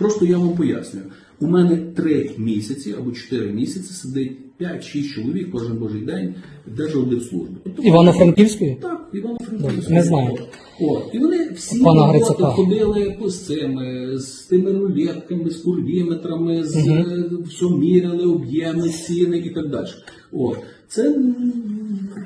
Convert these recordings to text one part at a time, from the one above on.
Просто я вам пояснюю. У мене три місяці або чотири місяці сидить 5-6 чоловік кожен божий день. Тобто, Івано-Франківської? Так, Івано-Франківської. Не знаю. От, і вони всі роботи ходили з цими, з тими рулетками, з курвіметрами, з Мгм. е, все міряли, об'єми, ціни і так далі. От. Це м,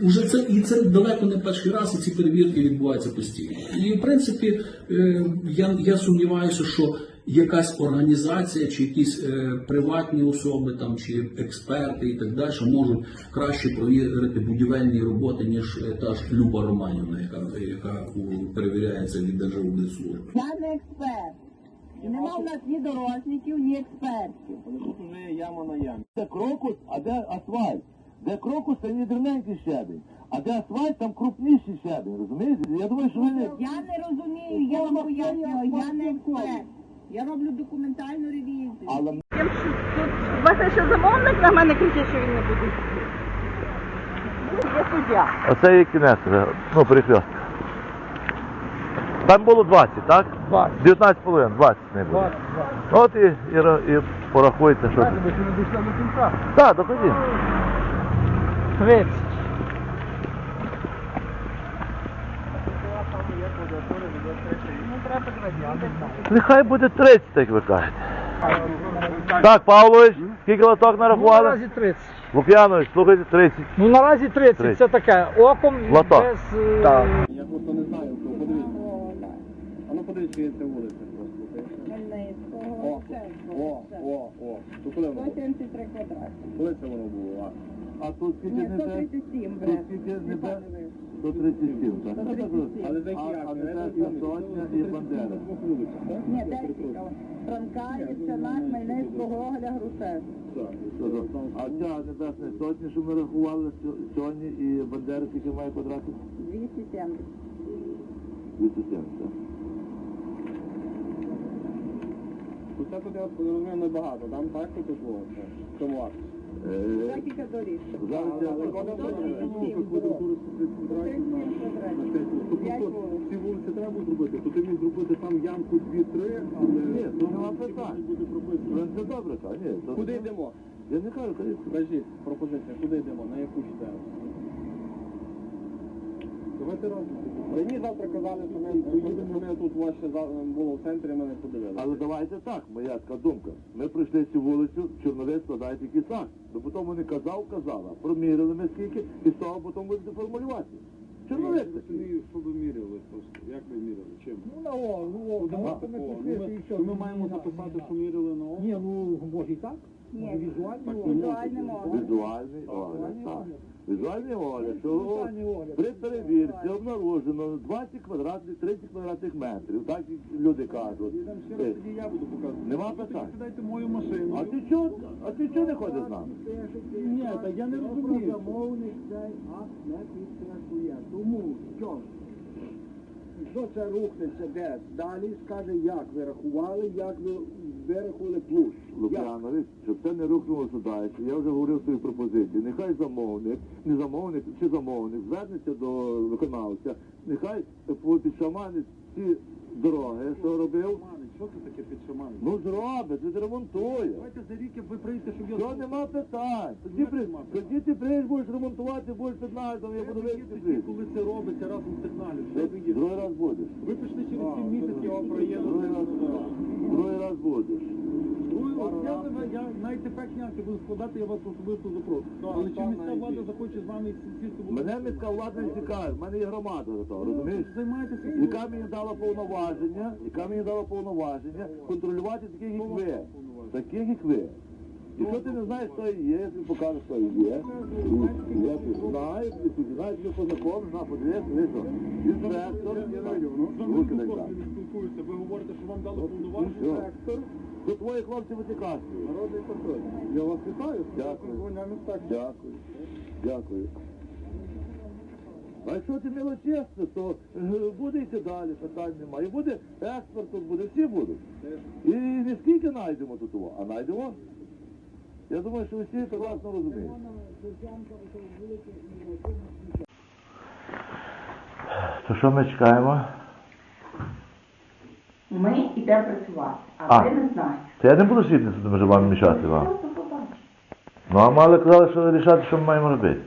уже це і це далеко не перший раз, і ці перевірки відбуваються постійно. І в принципі, е, я, я сумніваюся, що якась організація чи якісь е, приватні особи там чи експерти і так далі можуть краще провірити будівельні роботи, ніж е, та ж Люба Романівна, яка, яка у- перевіряється від Держаудитслужби. Я не експерт. І нема в нас ні дорожників, ні експертів. Тут уже яма на ямі. Де крокус, а де асфальт. Де крокус, це не дрібненький щебень. А де асфальт, там крупніший щебень, розумієте? Я думаю, що ви не... Я не розумію, я вам пояснюю, я не експерт. Я роблю документальну ревізію. Але У вас ще замовник на мене кричить, що він не буде. Ну, є суддя. Оце є кінець, вже, ну, перехрестка. Там було 20, так? 20. 19 хвилин, 20 не буде. От і, і, і порахуйте, що... Так, доходіть. 30. Нехай буде 30, як ви кажете. Так, Павлович, скільки лоток Ну, нарахували? наразі 30. Лук'янович, слухайте, 30. Ну наразі 30. 30. Це таке оком Лото. без. е, Так. Я просто не знаю, то подивіться. А ну подивіться, як це вулиця просто. О, о, о, о. То коли воно? 173 квадрати. Коли це воно було? А тут скільки Ні, не де? 137, Тут брат. скільки не де? 137, так? 137. Але за А- як? а не Небесна Сотня і Бандера. Ні, Десіка. Франкаївця, на Хмельницького, Гоголя, Грушевського. А ця Небесна Сотня, що ми рахували сьо- сьогодні, і Бандера скільки має квадратів? 270. 270. Тут це тут я розумію небагато. Там так тут було. В цьому акті. Е. Ці вулиці треба буде зробити, то ти міг зробити там ямку 2-3, але... Ні, то нема питань. Це добре, так? Ні, Куди йдемо? Я не кажу, кажіть. Скажіть, пропозиція, куди йдемо, на яку читаємо? Давайте. Мені завтра казали, що ми поїдемо, ми тут ваше було в центрі, ми не подивилися. Але давайте так, моя така думка. Ми пройшли цю вулицю, Чорновець складає тільки так. Ну потім вони казав, казала, проміряли ми скільки, і з того потім будете формулювати. Чорновець Я розумію, що ви міряли просто. Як ви міряли? Чим? Ну, на о, ну, о, ну, ми такого? Ну, і що, Ми маємо не записати, що міряли на око. Ні, ну, може і так. Ні. О. ну, Візуальним оглядом. Візуальний огляд, так. Візуальний огляд, що при перевірці обнаружено 20 квадратних, 30 квадратних метрів, так як люди кажуть. Там ще раз Е, тоді я буду показувати. Нема питань. Сідайте мою машину. А ти чого, а ти чого не ходиш з нами? Ні, так я не розумію. Замовник цей акт не підтверджує. Тому що що це рухнеться де? далі, скаже, як ви рахували, як ви вирахували площу. Як? Лук'янович, щоб це не рухнулося далі, я вже говорив свою пропозицію. Нехай замовник, не замовник, чи замовник звернеться до виконавця, нехай підшаманить ці дороги, що робив. Що це таке під? Ну зробить, відремонтує. Давайте за рік, як ви прийдете, щоб я... Що нема питань. Тоді, при... Нема питань. тоді ти приїдеш, будеш ремонтувати, будеш під наглядом, я буду Ви їдете, вийти. коли це робиться разом сигналів. Що ви їдете? Другий раз будеш. Ви пішли через 7 місяців, я вам Другий раз, другий раз будеш. Другий. Я, тебе- я навіть ефектні акти буду складати, я вас особисто запрошу. Але чи міська влада захоче з вами сісти? Мене міська влада не цікавить, в мене є громада за того, розумієш? Займайтеся. яка мені дала повноваження, яка мені дала повноваження контролювати таких, як ви. Таких, як ви. Якщо ти не знаєш, хто є, я тобі покажу, хто є. Я тобі знаю, ти тут знаєш, що по закону, на подивися, ви що, інспектор, руки так ви говорите, що вам дали повноваження. Це твої хлопці витікають. Народний контроль. Я вас вітаю. Дякую. Дякую. Дякую. А якщо ти милочесний, то е, буде йти далі, питань немає. І буде експорт, тут буде, всі будуть. І не скільки знайдемо тут, а знайдемо. Я думаю, що всі це класно розумієте. То що ми чекаємо? Йдемо працювати, а, А. ви не знаєте. Це я не буду тут між вами мішати вам. Ну а мали казали, що рішати, що ми маємо робити.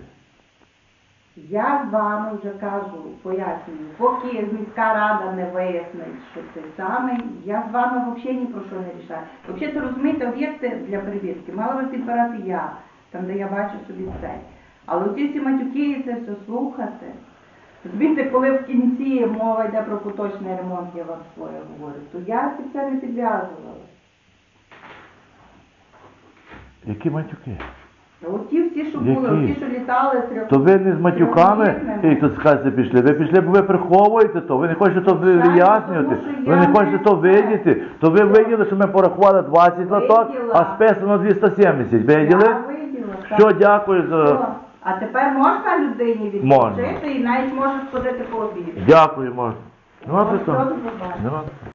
Я з вами вже кажу, пояснюю, поки міська рада не вияснить, що це саме, я з вами взагалі ні про що не рішаю. Взагалі, то розумієте, об'єкти для перевірки мала би підбирати я, там де я бачу собі це. Але оці всі матюки і це все слухати. Розумієте, коли в кінці мова йде про поточний ремонт, я вам своє говорю, то я під це не підв'язувала. Які матюки? Оті всі, що Які? були, оті, що літали, трьох... То ви не з матюками, і тут скажете, пішли. Ви пішли, бо ви приховуєте то, ви не хочете то вияснювати, тому що ви я не хочете то видіти. То ви виділи, що ми порахували 20 лоток, Виділа. а списано 270. Виділи? Я виділа, так. Все, дякую за. О, А тепер можна людині Можна. і навіть може сходити по обіді. Дякую, можна. Нема а питань. що ви побачите. Нема.